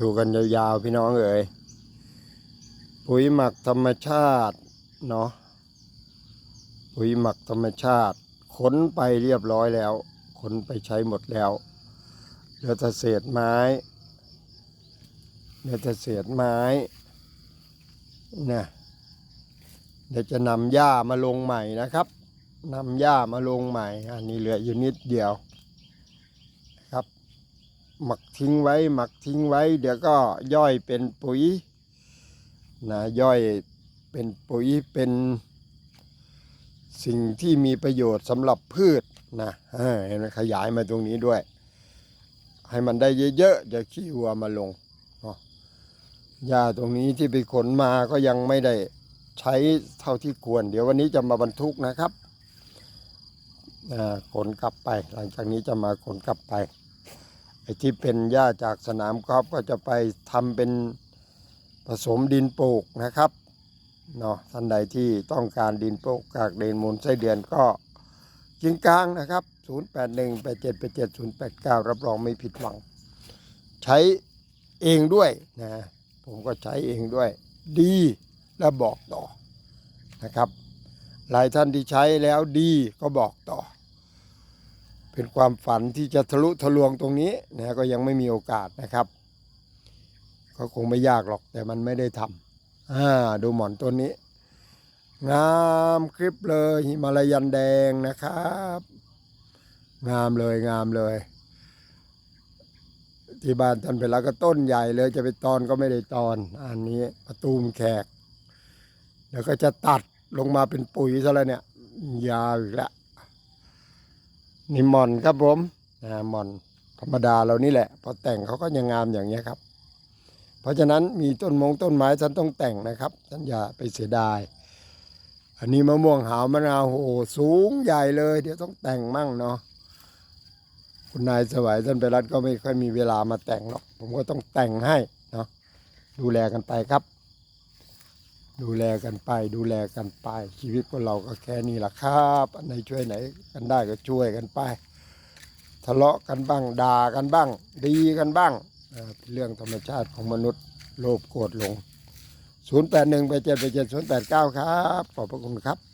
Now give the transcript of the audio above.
ดูกันยาวๆพี่น้องเอ๋ยปุ๋ยหมักธรรมชาติเนาะปุ๋ยหมักธรรมชาติขนไปเรียบร้อยแล้วขนไปใช้หมดแล้วเหลือแต่เศษไม้เหลือแต่เศษไม้นะเดี๋ยวจะนำหญ้ามาลงใหม่นะครับนำหญ้ามาลงใหม่ อันนี้เหลืออยู่นิดเดียว หมักทิ้งไว้ หมักทิ้งไว้ เดี๋ยวก็ย่อยเป็นปุ๋ยนะย่อยเป็นปุ๋ยเป็นสิ่งที่มีประโยชน์สำหรับพืชนะเห็นไหมขยายมาตรงนี้ด้วย ให้มันได้เยอะๆเดี๋ยวขี้วัวมาลงเนาะหญ้าตรงนี้ที่ไปขนมาก็ยังไม่ได้ใช้เท่าที่ควร เดี๋ยววันนี้จะมาบรรทุกนะครับขนกลับไป หลังจากนี้จะมาขนกลับไป ที่เป็นหญ้าจากสนามกอล์ฟก็จะไปทำเป็นผสมดินปลูกนะครับเนาะท่านใดที่ต้องการดินปลูกกากเดนมูลไส้เดือนก็กิงกลางนะครับ 081 87 87 089 รับรองไม่ผิดหวัง ใช้เองด้วยนะผมก็ใช้เองด้วย ดีและบอกต่อนะครับ หลายท่านที่ใช้แล้วดีก็บอกต่อ เป็นความฝันที่จะทะลุทะลวงตรงนี้นะก็ยังไม่มีโอกาสนะครับ ก็คงไม่ยากหรอกแต่มันไม่ได้ทำอ่าดูหมอนตัวนี้ งามคลิปเลยหิมาลายันแดงนะครับ งามเลยงามเลย ที่บ้านท่านไปแล้วก็ต้นใหญ่เลยจะไปตอนก็ไม่ได้ตอน อันนี้ประตูมแขกเดี๋ยวก็จะตัดลงมาเป็นปุ๋ยซะแล้วเนี่ย ยาวอีกแล้ว นี่หมอนครับผมนะหมอนธรรมดาเรานี่แหละ พอแต่งเขาก็ยังงามอย่างเงี้ยครับ เพราะฉะนั้นมีต้นมงต้นไม้ท่านต้องแต่งนะครับท่านอย่าไปเสียดาย อันนี้มะม่วงหาวมะนาวโอ้โหสูงใหญ่เลย เดี๋ยวต้องแต่งมั่งเนาะคุณนายสวัยท่านไปรัฐก็ไม่ค่อยมีเวลามาแต่งหรอก ผมก็ต้องแต่งให้เนาะดูแลกันไปครับ ดูแลกันไป ดูแลกันไป ชีวิตพวกเราก็แค่นี้แหละครับอันไหนช่วยไหนกันได้ก็ช่วยกันไป ทะเลาะกันบ้างด่ากันบ้าง ดีกันบ้างอ่าเป็นเรื่องธรรมชาติของมนุษย์โลภโกรธหลง 081 8 7 8 7 0 8 9 ครับ ขอบพระคุณครับ